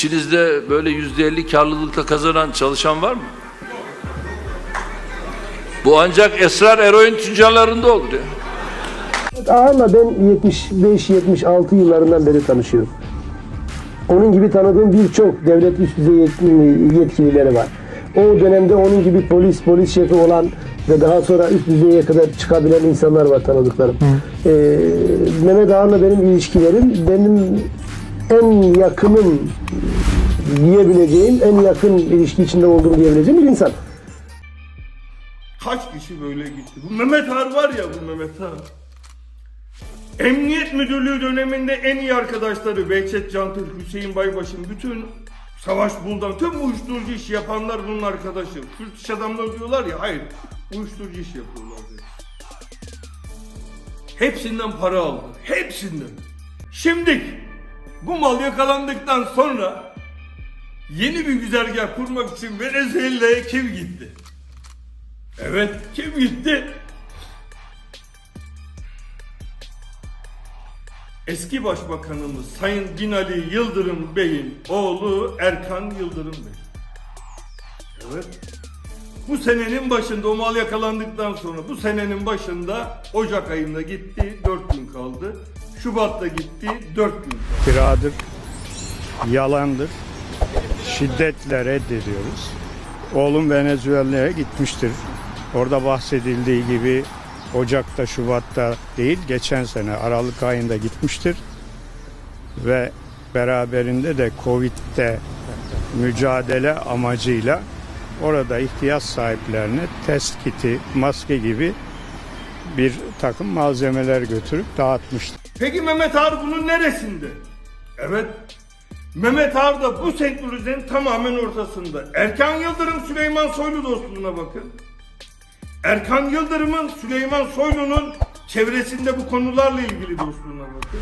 İçinizde böyle yüzde elli karlılıkta kazanan çalışan var mı? Bu ancak esrar eroin tüccarlarında olur ya. Ağar'la ben 75-76 yıllarından beri tanışıyorum. Onun gibi tanıdığım birçok devlet üst düzey yet- yetkilileri var. O dönemde onun gibi polis, polis şefi olan ve daha sonra üst düzeye kadar çıkabilen insanlar var tanıdıklarım. Ee, Mehmet Ağar'la benim ilişkilerim benim en yakınım diyebileceğim, en yakın ilişki içinde olduğum diyebileceğim bir insan. Kaç kişi böyle gitti? Bu Mehmet Ağar var ya bu Mehmet Ağar. Emniyet Müdürlüğü döneminde en iyi arkadaşları Behçet Cantır, Hüseyin Baybaş'ın bütün Savaş Buldan, tüm uyuşturucu iş yapanlar bunun arkadaşı. Kürt iş adamları diyorlar ya, hayır. Uyuşturucu iş yapıyorlar diyor. Hepsinden para aldı. Hepsinden. Şimdi bu mal yakalandıktan sonra yeni bir güzergah kurmak için Venezuela'ya kim gitti? Evet, kim gitti? Eski Başbakanımız Sayın Binali Yıldırım Bey'in oğlu Erkan Yıldırım Bey. Evet. Bu senenin başında o mal yakalandıktan sonra bu senenin başında Ocak ayında gitti 4 gün kaldı. Şubat'ta gitti 4 gün kaldı. iftiradır, yalandır. Şiddetle reddediyoruz. Oğlum Venezuela'ya gitmiştir. Orada bahsedildiği gibi Ocak'ta, Şubat'ta değil, geçen sene Aralık ayında gitmiştir. Ve beraberinde de Covid'de mücadele amacıyla orada ihtiyaç sahiplerine test kiti, maske gibi bir takım malzemeler götürüp dağıtmıştır. Peki Mehmet Ağar bunun neresinde? Evet. Mehmet Ağar da bu senkronizenin tamamen ortasında. Erkan Yıldırım Süleyman Soylu dostluğuna bakın. Erkan Yıldırım'ın Süleyman Soylu'nun çevresinde bu konularla ilgili dostluğuna bakın.